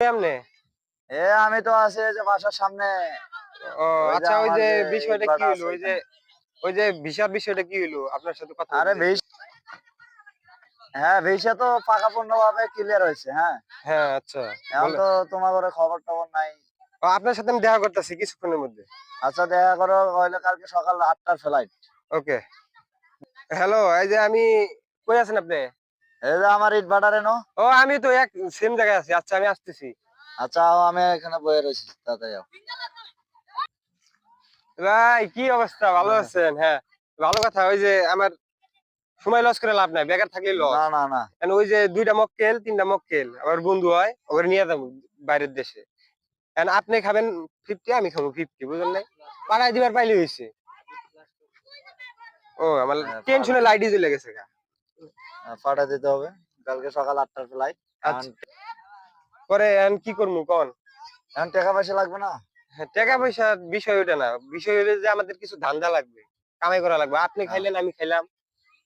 কেমনে এ আমি তো আছি যে বাসার সামনে। ও আচ্ছা ওই যে বিষয়টা কি হলো ওই যে ওই যে ভিসার বিষয়টা কি হলো আপনার সাথে কথা আরে হ্যাঁ ভিসা তো ভাবে ক্লিয়ার হয়েছে হ্যাঁ। হ্যাঁ আচ্ছা। এখন তো তোমার ঘরে খবর টবর নাই আপনার সাথে আমি দেখা করতেছি কিছুক্ষণের মধ্যে। আচ্ছা দেখা করো হইলে কালকে সকাল আটটার ফ্লাইট ওকে। হ্যালো এই যে আমি কই আছেন আপনি? এই যে আমার ইট ও আমি তো এক সেম জায়গায় আছি। আচ্ছা আমি আসতেছি। আচ্ছা আমি এখানে রয়েছি ভাই কি অবস্থা? ভালো হ্যাঁ। আছেন? হ্যাঁ ভালো কথা। ওই যে আমার সময় লস করে লাভ নাই বেকার থাকলে লস না না না। ওই যে দুইটা মক্কেল তিনটা মক্কেল আমার বন্ধু হয় নিয়ে যাব বাইরের দেশে। আপনি খাবেন ফিফটি আমি খাব ফিফটি বুঝলেন নাই? পাড়ায় দিবার পাইলে হয়েছে ও আমার টেনশনে লাইটই জ্বলে গেছে গা। দিতে হবে। কালকে সকাল আটটার ফ্লাইট আচ্ছা। পরে কি করব কন? এখন টাকা পয়সা লাগবে না? হ্যাঁ, টাকা পয়সার বিষয় ওটা না। বিষয় হলো যে আমাদের কিছু ধান্দা লাগবে কামাই করা লাগবে। আপনি হ্যাঁ। খাইলেন আমি খাইলাম।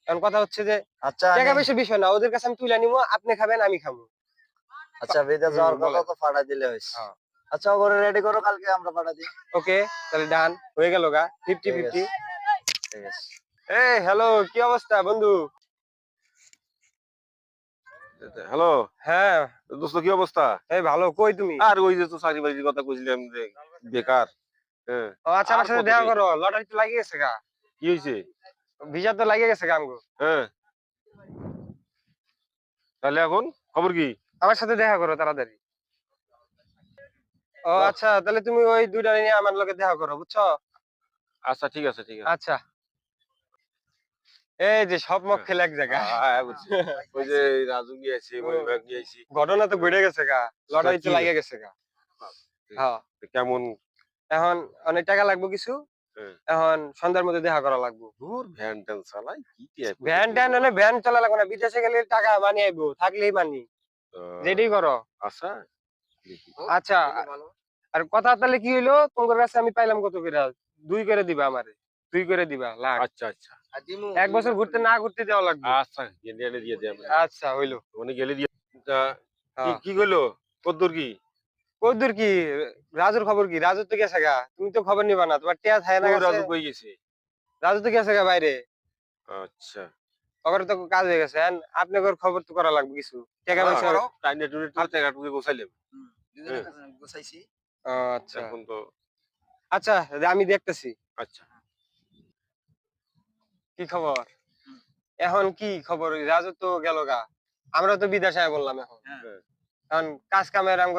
এখন কথা হচ্ছে যে আচ্ছা টাকা পয়সার বিষয় না ওদের কাছে আমি তুলে নিবো আপনি খাবেন আমি খাব আচ্ছা যাওয়ার কথা তো পাঠা দিলে হ্যাঁ। আচ্ছা রেডি করো কালকে আমরা পাঠা দিই। ওকে তাহলে ডান হয়ে গেল গা। ফিফটি ঠিক ফিফটি আছে। ঠিক আছে। এই হ্যালো কি অবস্থা বন্ধু? হ্যালো হ্যাঁ। দোস্ত কি অবস্থা? এই ভালো কই তুমি? আর ওই যে তো চাকরি বাকরির কথা কইছিলাম যে বেকার হ্যাঁ। আচ্ছা আমার সাথে দেখা? করো লটারি তো লাগিয়ে গেছে গা। কি হয়েছে ভিসা তো লাগিয়ে গেছে গা আমগো। হ্যাঁ। তাহলে এখন খবর কি? আমার সাথে দেখা করো তাড়াতাড়ি। ও আচ্ছা তাহলে তুমি ওই দুইটা নিয়ে আমার লগে দেখা করো বুঝছ? আচ্ছা ঠিক আছে ঠিক আছে। আচ্ছা। এই যে সব মক খেলে এক জায়গায়। আ- আ- বুঝছি। ওই যে রাজু নিয়ে মনিবাগ নিয়ে ঘটনা তো ঘটে গেছে গা লটারি তো কি? লাগিয়ে গেছে গা। হ্যাঁ। কেমন? এখন অনেক টাকা লাগবে কিছু হ্যাঁ। এখন সন্ধ্যার মধ্যে দেখা করা লাগবে। দূর ভ্যান ট্যান চালাই কি ভ্যান ট্যান হলে ভ্যান চলা লাগবে না বিদেশে গেলে টাকা মানি আইবো থাকলেই মানি যেটাই করো? আচ্ছা। আচ্ছা আর কথা তাহলে কি হইল? তোমার কাছে আমি পাইলাম কত করে? দুই করে দিবা আমারে। দুই করে দিবা লাখ। আচ্ছা আচ্ছা। এক বছর ঘুরতে না ঘুরতে দেওয়া লাগবে। আচ্ছা এনে দিয়ে দিয়ে আচ্ছা হইল। উনি গেলে দিয়ে তা, কি হ্যাঁ। কি কইলো কদ্দুর কি? কদ্দুর কি? রাজুর খবর কি? রাজু তো গেছে গা। তুমি তো খবর নিবা না তোমার টিয়া থাকে না রাজু কই গেছে? রাজু তো গেছে গা বাইরে। আচ্ছা। ওখানে তো কাজ হয়ে গেছে and আপনাদের খবর তো করা লাগবে কিছু। টাকা পয়সা টাইনে টুনে টুনে টাকা টুকে গোছাইলাম গুছাইছি। ও, আচ্ছা। এখন তো আচ্ছা আমি দেখতেছি। আচ্ছা। কি খবর? এখন কি খবর? ওই রাজু তো গেল গা। আমরা তো বিদেশে বললাম এখন। হ্যাঁ। এখন কাজ কামের আমগর